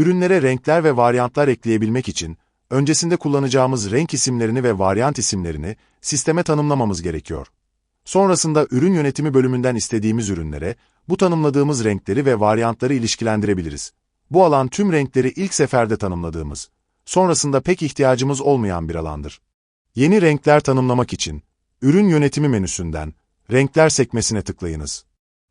Ürünlere renkler ve varyantlar ekleyebilmek için, öncesinde kullanacağımız renk isimlerini ve varyant isimlerini sisteme tanımlamamız gerekiyor. Sonrasında ürün yönetimi bölümünden istediğimiz ürünlere, bu tanımladığımız renkleri ve varyantları ilişkilendirebiliriz. Bu alan tüm renkleri ilk seferde tanımladığımız, sonrasında pek ihtiyacımız olmayan bir alandır. Yeni renkler tanımlamak için, ürün yönetimi menüsünden, renkler sekmesine tıklayınız.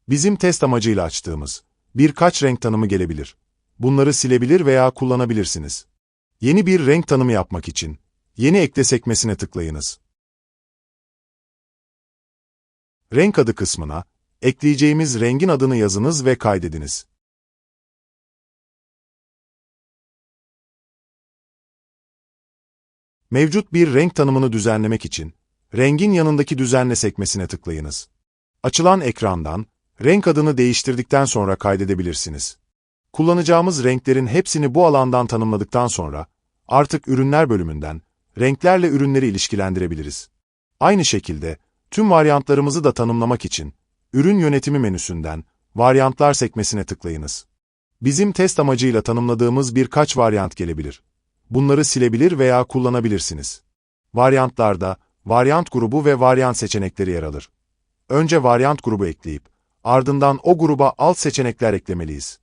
Bizim test amacıyla açtığımız, birkaç renk tanımı gelebilir. Bunları silebilir veya kullanabilirsiniz. Yeni bir renk tanımı yapmak için, yeni ekle sekmesine tıklayınız. Renk adı kısmına, ekleyeceğimiz rengin adını yazınız ve kaydediniz. Mevcut bir renk tanımını düzenlemek için, rengin yanındaki düzenle sekmesine tıklayınız. Açılan ekrandan, renk adını değiştirdikten sonra kaydedebilirsiniz. Kullanacağımız renklerin hepsini bu alandan tanımladıktan sonra, artık ürünler bölümünden, renklerle ürünleri ilişkilendirebiliriz. Aynı şekilde, tüm varyantlarımızı da tanımlamak için, ürün yönetimi menüsünden, varyantlar sekmesine tıklayınız. Bizim test amacıyla tanımladığımız birkaç varyant gelebilir. Bunları silebilir veya kullanabilirsiniz. Varyantlarda, varyant grubu ve varyant seçenekleri yer alır. Önce varyant grubu ekleyip, ardından o gruba alt seçenekler eklemeliyiz.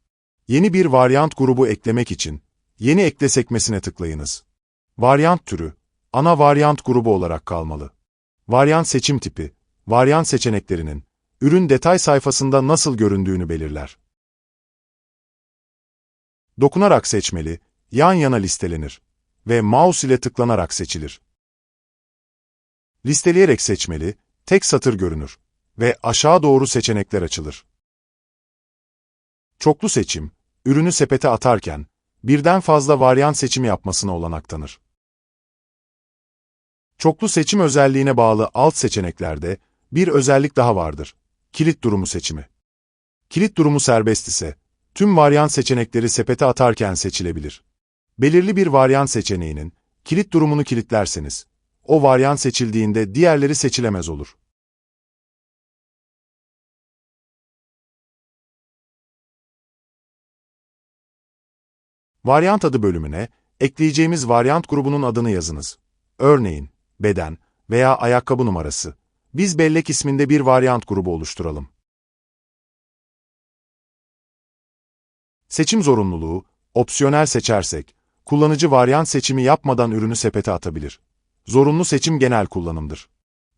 Yeni bir varyant grubu eklemek için, yeni ekle sekmesine tıklayınız. Varyant türü, ana varyant grubu olarak kalmalı. Varyant seçim tipi, varyant seçeneklerinin, ürün detay sayfasında nasıl göründüğünü belirler. Dokunarak seçmeli, yan yana listelenir ve mouse ile tıklanarak seçilir. Listeleyerek seçmeli, tek satır görünür ve aşağı doğru seçenekler açılır. Çoklu seçim, ürünü sepete atarken, birden fazla varyant seçimi yapmasına olanak tanır. Çoklu seçim özelliğine bağlı alt seçeneklerde bir özellik daha vardır. Kilit durumu seçimi. Kilit durumu serbest ise, tüm varyant seçenekleri sepete atarken seçilebilir. Belirli bir varyant seçeneğinin kilit durumunu kilitlerseniz, o varyant seçildiğinde diğerleri seçilemez olur. Varyant adı bölümüne, ekleyeceğimiz varyant grubunun adını yazınız. Örneğin, beden veya ayakkabı numarası. Biz bellek isminde bir varyant grubu oluşturalım. Seçim zorunluluğu, opsiyonel seçersek, kullanıcı varyant seçimi yapmadan ürünü sepete atabilir. Zorunlu seçim genel kullanımdır.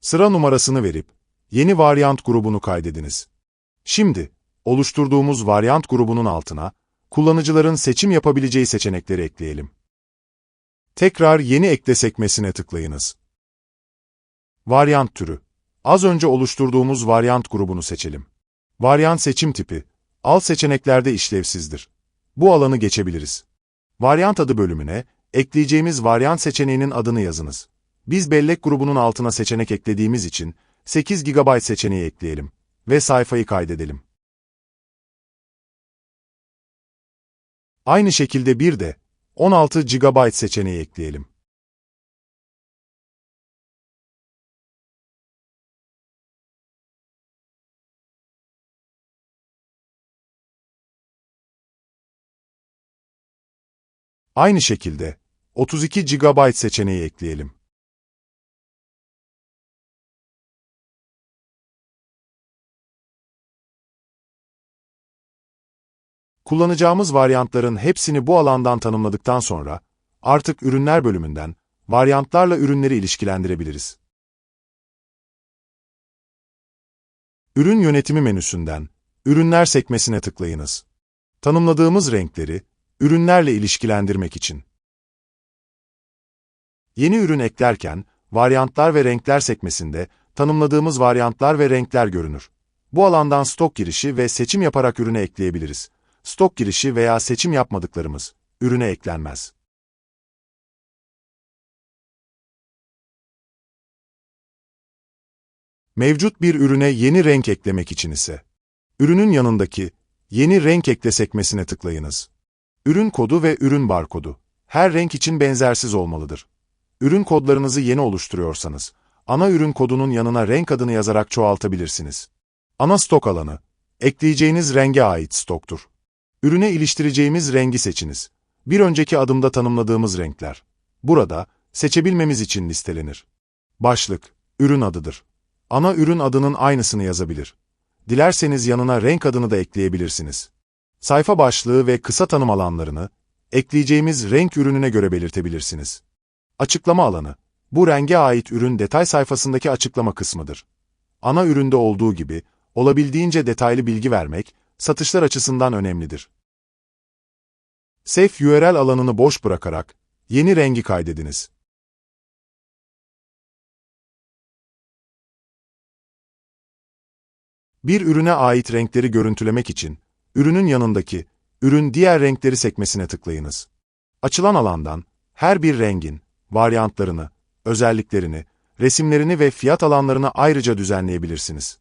Sıra numarasını verip, yeni varyant grubunu kaydediniz. Şimdi, oluşturduğumuz varyant grubunun altına, kullanıcıların seçim yapabileceği seçenekleri ekleyelim. Tekrar yeni ekle sekmesine tıklayınız. Varyant türü. Az önce oluşturduğumuz varyant grubunu seçelim. Varyant seçim tipi. Alt seçeneklerde işlevsizdir. Bu alanı geçebiliriz. Varyant adı bölümüne, ekleyeceğimiz varyant seçeneğinin adını yazınız. Biz bellek grubunun altına seçenek eklediğimiz için, 8 GB seçeneği ekleyelim ve sayfayı kaydedelim. Aynı şekilde bir de 16 GB seçeneği ekleyelim. Aynı şekilde 32 GB seçeneği ekleyelim. Kullanacağımız varyantların hepsini bu alandan tanımladıktan sonra, artık ürünler bölümünden, varyantlarla ürünleri ilişkilendirebiliriz. Ürün yönetimi menüsünden, ürünler sekmesine tıklayınız. Tanımladığımız renkleri, ürünlerle ilişkilendirmek için. Yeni ürün eklerken, varyantlar ve renkler sekmesinde, tanımladığımız varyantlar ve renkler görünür. Bu alandan stok girişi ve seçim yaparak ürüne ekleyebiliriz stok girişi veya seçim yapmadıklarımız, ürüne eklenmez. Mevcut bir ürüne yeni renk eklemek için ise, ürünün yanındaki Yeni renk ekle sekmesine tıklayınız. Ürün kodu ve ürün barkodu. Her renk için benzersiz olmalıdır. Ürün kodlarınızı yeni oluşturuyorsanız, ana ürün kodunun yanına renk adını yazarak çoğaltabilirsiniz. Ana stok alanı, ekleyeceğiniz renge ait stoktur. Ürüne iliştireceğimiz rengi seçiniz. Bir önceki adımda tanımladığımız renkler. Burada, seçebilmemiz için listelenir. Başlık, ürün adıdır. Ana ürün adının aynısını yazabilir. Dilerseniz yanına renk adını da ekleyebilirsiniz. Sayfa başlığı ve kısa tanım alanlarını, ekleyeceğimiz renk ürününe göre belirtebilirsiniz. Açıklama alanı, bu renge ait ürün detay sayfasındaki açıklama kısmıdır. Ana üründe olduğu gibi, olabildiğince detaylı bilgi vermek, satışlar açısından önemlidir. Save URL alanını boş bırakarak, yeni rengi kaydediniz. Bir ürüne ait renkleri görüntülemek için, ürünün yanındaki, ürün diğer renkleri sekmesine tıklayınız. Açılan alandan, her bir rengin, varyantlarını, özelliklerini, resimlerini ve fiyat alanlarını ayrıca düzenleyebilirsiniz.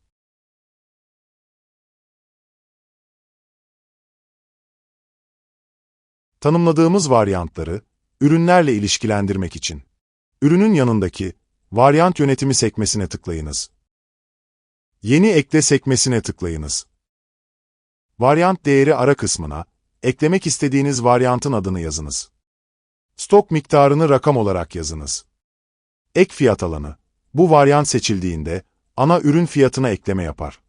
Tanımladığımız varyantları, ürünlerle ilişkilendirmek için, ürünün yanındaki, varyant yönetimi sekmesine tıklayınız. Yeni ekle sekmesine tıklayınız. Varyant değeri ara kısmına, eklemek istediğiniz varyantın adını yazınız. Stok miktarını rakam olarak yazınız. Ek fiyat alanı, bu varyant seçildiğinde, ana ürün fiyatına ekleme yapar.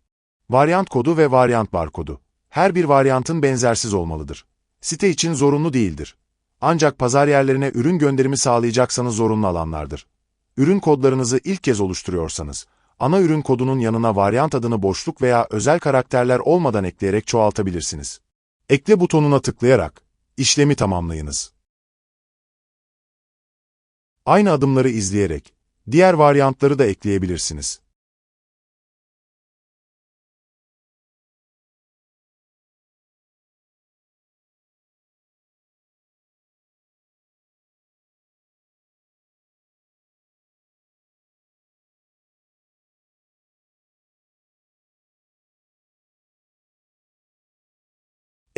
Varyant kodu ve varyant barkodu. Her bir varyantın benzersiz olmalıdır. Site için zorunlu değildir. Ancak pazar yerlerine ürün gönderimi sağlayacaksanız zorunlu alanlardır. Ürün kodlarınızı ilk kez oluşturuyorsanız, ana ürün kodunun yanına varyant adını boşluk veya özel karakterler olmadan ekleyerek çoğaltabilirsiniz. Ekle butonuna tıklayarak, işlemi tamamlayınız. Aynı adımları izleyerek, diğer varyantları da ekleyebilirsiniz.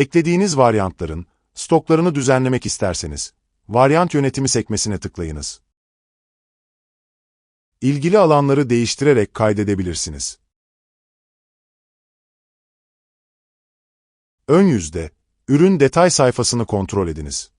Eklediğiniz varyantların stoklarını düzenlemek isterseniz, varyant yönetimi sekmesine tıklayınız. İlgili alanları değiştirerek kaydedebilirsiniz. Ön yüzde, ürün detay sayfasını kontrol ediniz.